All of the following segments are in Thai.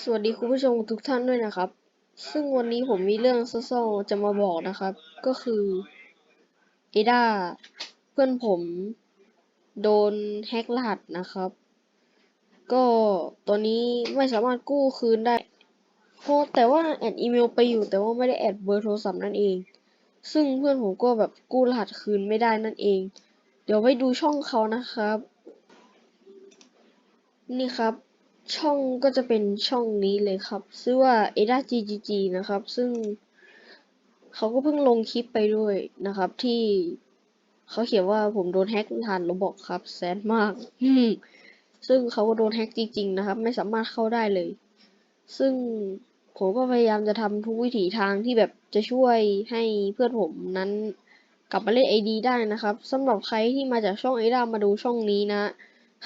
สวัสดีคุณผู้ชมทุกท่านด้วยนะครับ ซึ่งวันนี้ผมมีเรื่องเศร้าๆจะมาบอกนะครับ ก็คือเอดาเพื่อนผมโดนแฮกรหัสนะครับ ก็ตอนนี้ไม่สามารถกู้คืนได้เพราะแต่ว่าแอดอีเมลไปอยู่แต่ว่าไม่ได้แอดเบอร์โทรศัพท์นั่นเอง ซึ่งเพื่อนผมก็แบบกู้รหัสคืนไม่ได้นั่นเอง เดี๋ยวไปดูช่องเขานะครับ นี่ครับ ช่องก็จะเป็นช่องนี้เลยครับชื่อว่า Ada GGG นะครับ ซึ่งเขาก็เพิ่งลงคลิปไปด้วยนะครับ ที่เขาเขียนว่าผมโดนแฮ็กผ่านระบบครับแซดมากซึ่งเขาก็โดนแฮ็กจริงๆนะครับ ไม่สามารถเข้าได้เลย ซึ่งผมก็พยายามจะทำทุกวิถีทางที่แบบจะช่วยให้เพื่อนผมนั้นกลับมาเล่น ID ได้นะครับสำหรับใครที่มาจากช่อง Ada มาดูช่องนี้นะ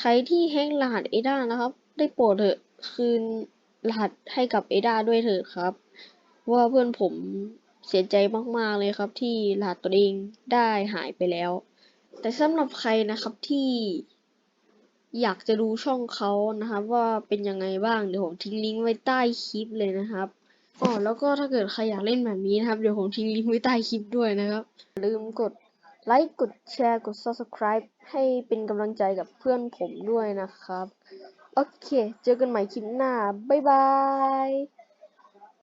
ใครที่แฮ็กรหัสเอดานะครับ ได้โปรดเถอะคืนรหัสให้กับเอดาด้วยเถิดครับ ว่าเพื่อนผมเสียใจมากๆเลยครับ ที่รหัสตัวเองได้หายไปแล้ว แต่สำหรับใครนะครับที่อยากจะดูช่องเขานะครับ ว่าเป็นยังไงบ้างเดี๋ยวผมทิ้งลิงก์ไว้ใต้คลิปเลยนะครับอ๋อแล้วก็ถ้าเกิดใครอยากเล่นแบบนี้นะครับ เดี๋ยวผมทิ้งลิงก์ไว้ใต้คลิปด้วยนะครับลืมกดไลค์กดแชร์กด subscribe ให้เป็นกำลังใจกับเพื่อนผมด้วยนะครับ โอเค เจอกันใหม่คลิปหน้า บ๊ายบาย